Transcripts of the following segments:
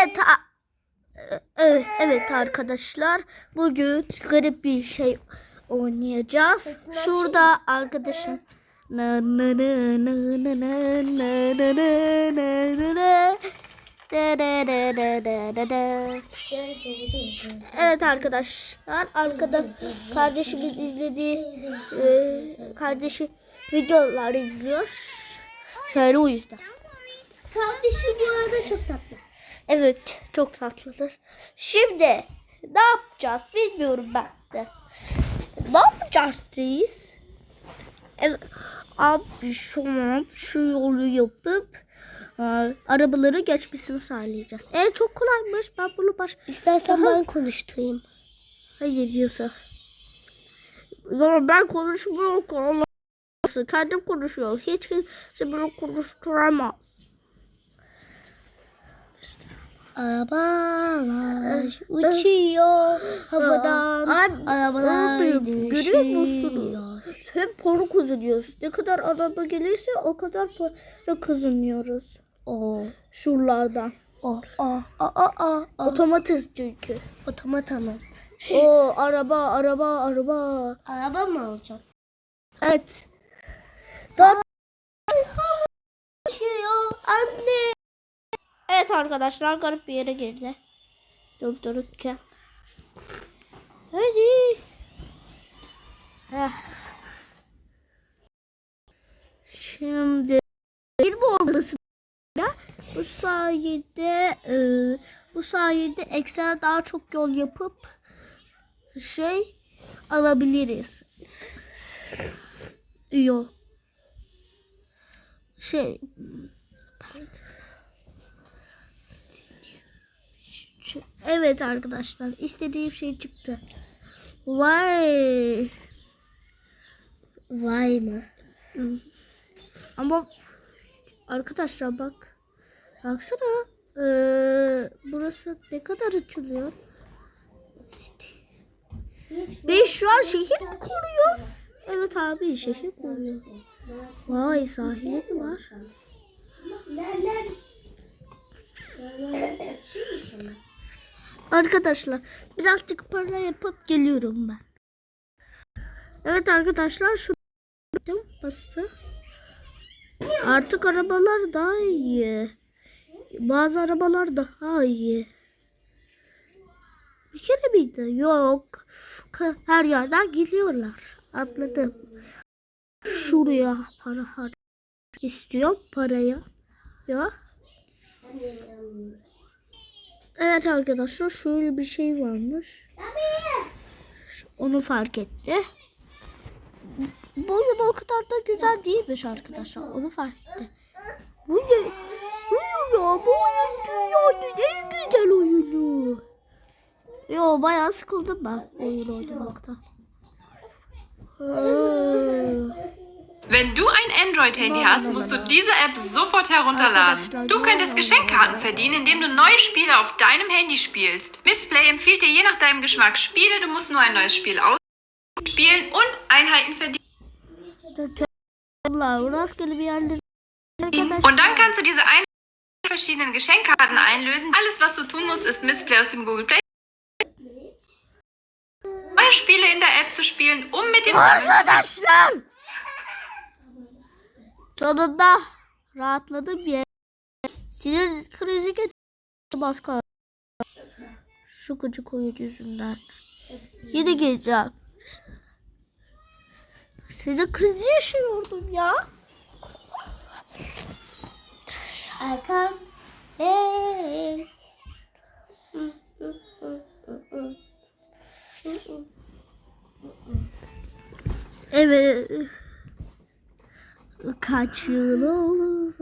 Evet. Evet, evet arkadaşlar. Bugün garip bir şey oynayacağız. Şurada arkadaşım Na na na na na na na na na na na na. Da da da da da da da. Evet arkadaşlar arkada kardeşimin izlediği e, kardeşi videolar izliyor. Şöyle o yüzden. Kardeşim bu arada çok tatlı. Evet çok tatlıdır. Şimdi ne yapacağız bilmiyorum ben de. Ne yapacağız reis? Evet, abi şu an şu yolu yapıp e, arabaları geçmesini sağlayacağız. E çok kolaymış. Ben bunu baş... İstersen Daha- ben konuşturayım. Hayır. O zaman ben konuşmuyorum. Kendim konuşuyor. Hiç kimse beni konuşturamaz. Arabalar uçuyor havadan. Abi, Arabalar görüyor musunuz? Hep para kazanıyoruz. Ne kadar araba gelirse o kadar para kazanıyoruz. O Şuralardan. o o o o o o. Otomatiz çünkü. Otomat alın. O araba araba araba. Araba mı alacağım? Evet. Daha Uçuyor anne. Evet arkadaşlar garip bir yere girdi. Durup dururken. Hadi. Heh. Şimdi bir odasında bu sayede e, bu sayede ekstra daha çok yol yapıp şey alabiliriz. Yol. Şey Şu- Evet arkadaşlar istediğim şey çıktı. Vay. Vay mı? Ama arkadaşlar bak. Baksana. Ee, burası ne kadar açılıyor? Biz şu an şehir mi kuruyoruz? Evet abi şehir kuruyor. Vay sahili de var. Arkadaşlar birazcık para yapıp geliyorum ben. Evet arkadaşlar şu bastı. Artık arabalar daha iyi. Bazı arabalar daha iyi. Bir kere miydi? Yok. Her yerden geliyorlar. Atladım. Şuraya para har istiyor paraya. Ya. Evet arkadaşlar şöyle bir şey varmış. Onu fark etti. Bu oyun o kadar da güzel değilmiş arkadaşlar. Onu fark etti. Bu ne? Bu ya bu oyun dünyanın en güzel oyunu. Yo bayağı sıkıldım ben oyun oynamaktan. Wenn du ein Android-Handy hast, musst du diese App sofort herunterladen. Du könntest Geschenkkarten verdienen, indem du neue Spiele auf deinem Handy spielst. Missplay empfiehlt dir je nach deinem Geschmack Spiele, du musst nur ein neues Spiel ausspielen und Einheiten verdienen. Und dann kannst du diese Einheiten verschiedenen Geschenkkarten einlösen. Alles, was du tun musst, ist Missplay aus dem Google Play neue Spiele in der App zu spielen, um mit dem Sammeln zu Arkadaşlar. Sonunda rahatladım ya. Sinir krizi geçti baskı. Şu gıcık oyun yüzünden. Yine geleceğim. Sinir krizi yaşıyordum ya. Erkan. Hey. Evet. Kaç yıl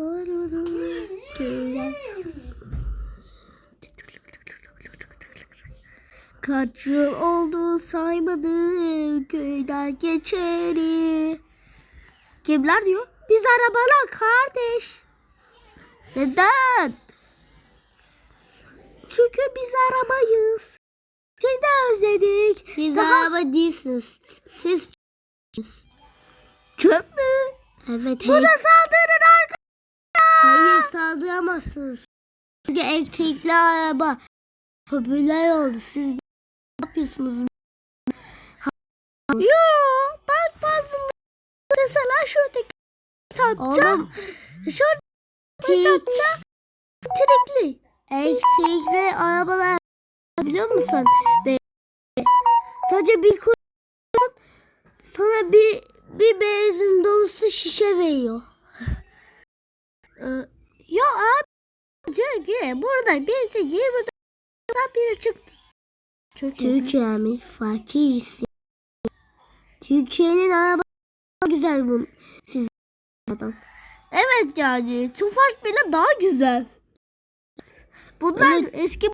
köye. Kaç yıl oldu saymadım köyden geçeri. Kimler diyor? Biz arabalar kardeş. Neden? Çünkü biz arabayız. Seni de özledik. Siz Daha- araba değilsiniz. Siz Çöp mü? Evet Bu da saldırın arkadaşlar. Hayır saldıramazsınız. Çünkü elektrikli araba popüler oldu. Siz ne yapıyorsunuz? Yo ben bazı mesela şuradaki tatacağım. Oğlum Şurada elektrik, trikli. elektrikli arabalar biliyor musun? Ve sadece bir koyuyorsun sana bir bir benzin dolusu şişe veriyor. Ee, ya abi ki burada bizde 24 biri çıktı. Türkiye. Türkiye mi? Fakiriz. Türkiye'nin araba güzel bu sizden. Evet yani Tufaş bile daha güzel. Bunlar Evet. eski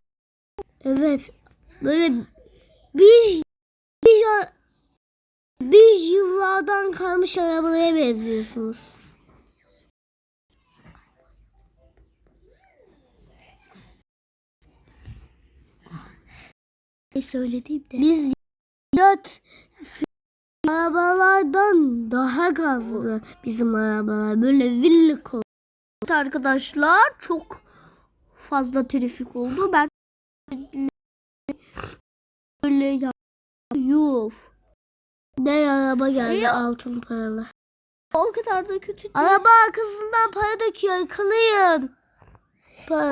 Evet. Böyle bir bir, bir yıllardan kalmış arabaya benziyorsunuz. söylediğim de. Biz yat arabalardan daha gazlı bizim arabalar. Böyle villik oldu. Arkadaşlar çok fazla trafik oldu. Ben böyle yuf. Ne araba geldi Ya. altın paralı. O kadar da kötü değil. Araba arkasından para döküyor. Yakalayın. Para. Aa,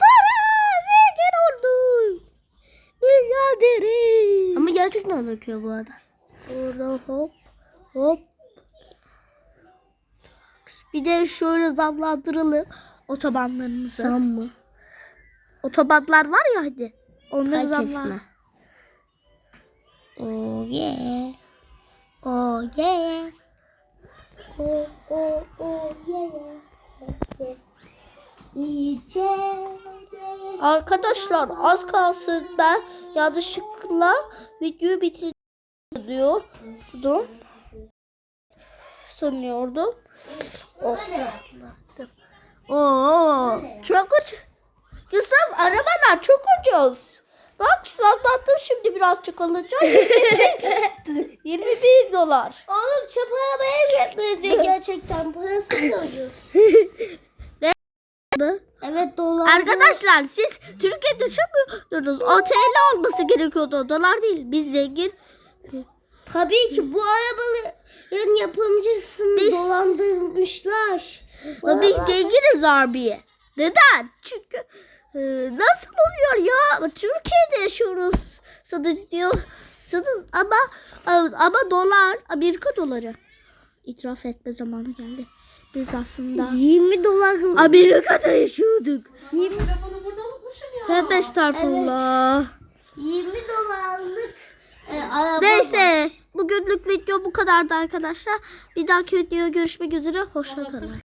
para zengin oldum. Milyarderim. Ama gerçekten döküyor bu arada. Orada hop hop. Bir de şöyle zamlandıralım otobanlarımızı. Sam mı? Otobanlar var ya hadi. Onları Herkes zamla. mi? Oh yeah. Oh yeah. Oh oh oh yeah. yeah. Arkadaşlar az kalsın ben yanlışlıkla videoyu bitiriyordum. Sanıyordum. Of. Oo, çok ucuz. Yusuf arabalar çok ucuz. Bak anlattım şimdi birazcık alacağım. 21 dolar. Oğlum çöp arabaya gitmedi gerçekten. Parası da ucuz. Evet dolar. Arkadaşlar siz Türkiye'de yaşamıyordunuz. O TL olması gerekiyordu. Dolar değil. Biz zengin. Tabii ki bu arabaların yapımcısını Biz- dolandırmışlar. Biz zenginiz abiye. Neden? Çünkü e, nasıl oluyor ya? Türkiye'de yaşıyoruz. Sanız diyorsunuz ama ama dolar Amerika doları. İtiraf etme zamanı geldi. Biz aslında 20 dolar. Amerika'da yaşıyorduk. 20, Tövbe estağfurullah. 20 dolarlık e, araba Neyse bugünlük video bu kadardı arkadaşlar. Bir dahaki videoya görüşmek üzere. Hoşçakalın.